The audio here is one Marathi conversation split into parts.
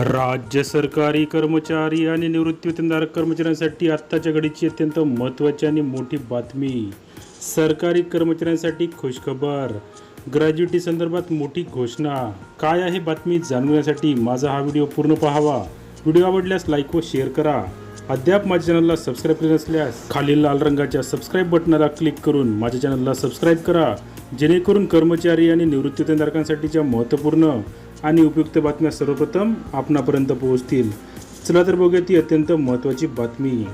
राज्य सरकारी कर्मचारी आणि निवृत्तीवेतनधारक कर्मचाऱ्यांसाठी आत्ताच्या घडीची अत्यंत महत्त्वाची आणि मोठी बातमी. सरकारी कर्मचाऱ्यांसाठी खुशखबर. ग्रॅज्युएटी संदर्भात मोठी घोषणा. काय आहे बातमी जाणून घेण्यासाठी माझा हा व्हिडिओ पूर्ण पाहावा. व्हिडिओ आवडल्यास लाईक व शेअर करा. अद्याप माझ्या चॅनलला सबस्क्राईब केले नसल्यास खालील लाल रंगाच्या सबस्क्राईब बटनाला क्लिक करून माझ्या चॅनलला सबस्क्राईब करा. जेणेकरून कर्मचारी आणि निवृत्तीवेतनधारकांसाठीच्या महत्त्वपूर्ण आणि उपयुक्त बातम्या सर्वप्रथम आपणापर्यंत पोहोचतील. चला तर बघूया ती अत्यंत महत्त्वाची बातमी.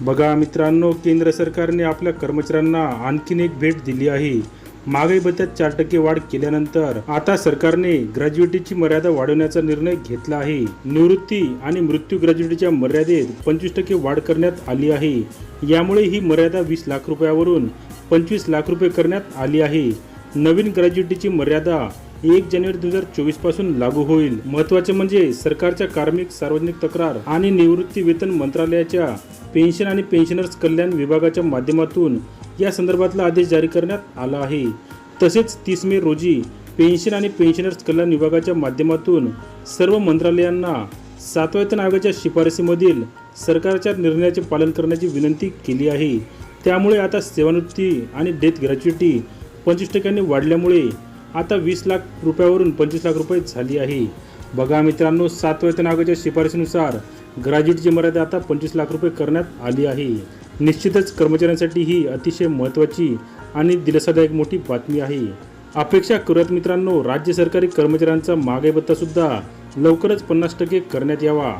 बघा मित्रांनो केंद्र सरकारने आपल्या कर्मचाऱ्यांना आणखीन एक भेट दिली आहे. महागाई भत्त्यात चार टक्के वाढ केल्यानंतर आता सरकारने ग्रॅज्युएटीची मर्यादा वाढवण्याचा निर्णय घेतला आहे. निवृत्ती आणि मृत्यू ग्रॅज्युएटीच्या मर्यादेत पंचवीस टक्के वाढ करण्यात आली आहे. यामुळे ही मर्यादा वीस लाख रुपयावरून पंचवीस लाख रुपये करण्यात आली आहे. नवीन ग्रॅज्युएटीची मर्यादा एक जानेवारी दोन हजार चोवीसपासून लागू होईल. महत्त्वाचे म्हणजे सरकारच्या कार्मिक सार्वजनिक तक्रार आणि निवृत्ती वेतन मंत्रालयाच्या पेन्शन आणि पेन्शनर्स कल्याण विभागाच्या माध्यमातून या संदर्भातला आदेश जारी करण्यात आला आहे. तसेच तीस मे रोजी पेन्शन आणि पेन्शनर्स कल्याण विभागाच्या माध्यमातून सर्व मंत्रालयांना सातवेतन वेतन आयोगाच्या शिफारसीमधील सरकारच्या निर्णयाचे पालन करण्याची विनंती केली आहे. त्यामुळे आता सेवानिवृत्ती आणि डेथ ग्रॅच्युटी पंचवीस टक्क्यांनी वाढल्यामुळे आता वीस लाख रुपयावरून पंचवीस लाख रुपये झाली आहे. बघा मित्रांनो सात वेतन आयोगाच्या शिफारसीनुसार ग्रॅज्युएटची मर्यादा आता पंचवीस लाख रुपये करण्यात आली आहे. निश्चितच कर्मचाऱ्यांसाठी ही अतिशय महत्त्वाची आणि दिलासादायक मोठी बातमी आहे. अपेक्षा करत मित्रांनो राज्य सरकारी कर्मचाऱ्यांचा महागाई भत्तासुद्धा लवकरच पन्नास टक्के करण्यात यावा.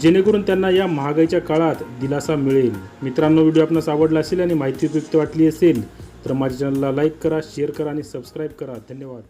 जेणेकरून त्यांना या महागाईच्या काळात दिलासा मिळेल. मित्रांनो व्हिडिओ आपणास आवडला असेल आणि माहिती उपयुक्त वाटली असेल तर माझ्या चॅनलला लाईक करा शेअर करा आणि सबस्क्राईब करा. धन्यवाद.